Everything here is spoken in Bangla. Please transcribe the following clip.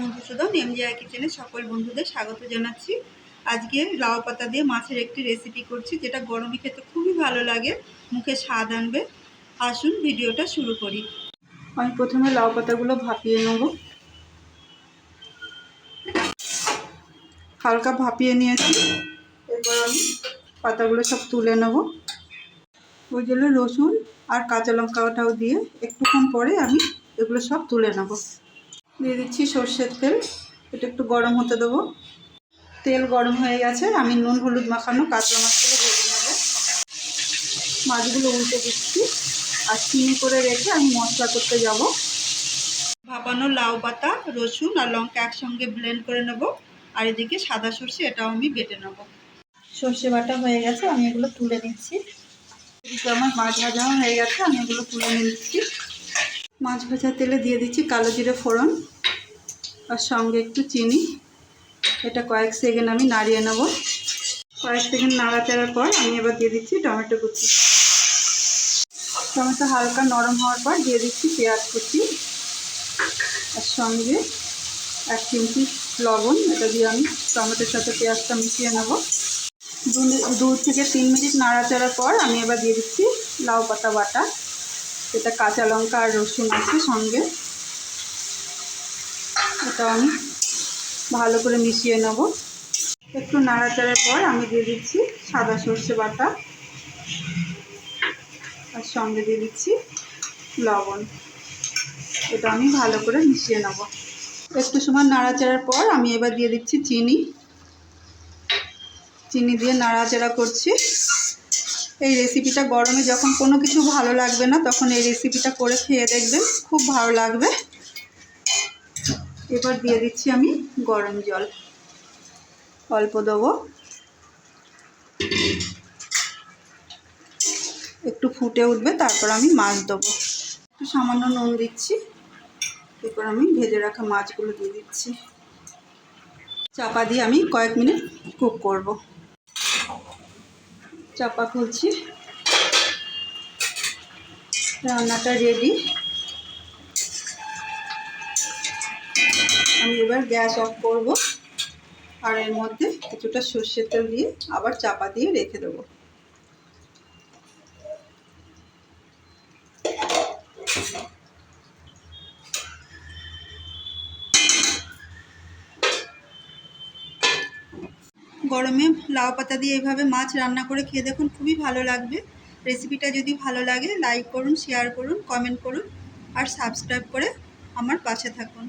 মধুসূদন এমজিআই কিচেনে সকল বন্ধুদের স্বাগত জানাচ্ছি। আজকে লাউ পাতা দিয়ে মাছের একটি রেসিপি করছি, যেটা গরমে খেতে খুবই ভালো লাগে, মুখে স্বাদ আনবে। আসুন ভিডিওটা শুরু করি। আমি প্রথমে লাউ পাতাগুলো ভাপিয়ে নেব। হালকা ভাপিয়ে নিয়েছি। এরপর আমি পাতাগুলো সব তুলে নেব। ওই জন্য রসুন আর কাঁচা লঙ্কাটাও দিয়ে একটুক্ষণ পরে আমি এগুলো সব তুলে নেব। দিয়ে দিচ্ছি সর্ষের তেল। এটা একটু গরম হতে দেবো। তেল গরম হয়ে গেছে, আমি নুন, হলুদ মাখানো কাঁচা মাছগুলো ভেজে নেব মাছগুলো উল্টে দিচ্ছি, আর চিনি করে রেখে আমি মশলা করতে যাব। ভাপানো লাউ পাতা, রসুন আর লঙ্কা একসঙ্গে ব্লেন্ড করে নেব। আর এদিকে সাদা সর্ষে এটাও আমি বেটে নেব। সর্ষে বাটা হয়ে গেছে, আমি এগুলো তুলে নিচ্ছি। এদিকে আমার মাছ ভাজাও হয়ে গেছে, আমি এগুলো তুলে নিচ্ছি। মাছ ভাজা তেলে দিয়ে দিচ্ছি কালো জিরে ফোড়ন। আর সঙ্গে একটু চিনি। এটা কয়েক সেকেন্ড আমি নাড়িয়ে নেব। কয়েক সেকেন্ড নাড়াচাড়ার পর আমি এবার দিয়ে দিচ্ছি টমেটো কুচি। টমেটো হালকা নরম হওয়ার পর দিয়ে দিচ্ছি পেঁয়াজ কুচি। আর সঙ্গে এক চিমটি লবণ, এটা দিয়ে আমি টমেটোর সাথে পেঁয়াজটা মিশিয়ে নেব। দু দু থেকে তিন মিনিট নাড়াচাড়ার পর আমি এবার দিয়ে দিচ্ছি লাউ পাতা বাটা। এটা কাঁচা লঙ্কা আর রসুন আছে সঙ্গে। এটা আমি ভালো করে মিশিয়ে নেব। একটু নাড়াচাড়ার পর আমি দিয়ে দিচ্ছি সাদা সর্ষে বাটা আর সঙ্গে দিয়ে দিচ্ছি লবণ। এটা আমি ভালো করে মিশিয়ে নেব। একটু সময় নাড়াচাড়ার পর আমি এবার দিয়ে দিচ্ছি চিনি। চিনি দিয়ে নাড়াচাড়া করছি। এই রেসিপিটা গরমে যখন কোনো কিছু ভালো লাগবে না, তখন এই রেসিপিটা করে খেয়ে দেখবেন, খুব ভালো লাগবে। এবার দিয়ে দিচ্ছি আমি গরম জল। অল্প দেবো। একটু ফুটে উঠবে, তারপর আমি মাছ দেবো। একটু সামান্য নুন দিচ্ছি। এরপর আমি ভেজে রাখা মাছগুলো দিয়ে দিচ্ছি। চাপা দিয়ে আমি কয়েক মিনিট কুক করব। চাপা খুলছি। রান্নাটা রেডি আমি এবার গ্যাস অফ করব। আর এর মধ্যে কিছুটা সর্ষের তেল দিয়ে আবার চাপা দিয়ে রেখে দেবো। গরমে লাউ পাতা দিয়ে এভাবে মাছ রান্না করে খেয়ে দেখুন খুবই ভালো লাগবে। রেসিপিটা যদি ভালো লাগে, লাইক করুন, শেয়ার করুন, কমেন্ট করুন, আর সাবস্ক্রাইব করে আমার পাশে থাকুন।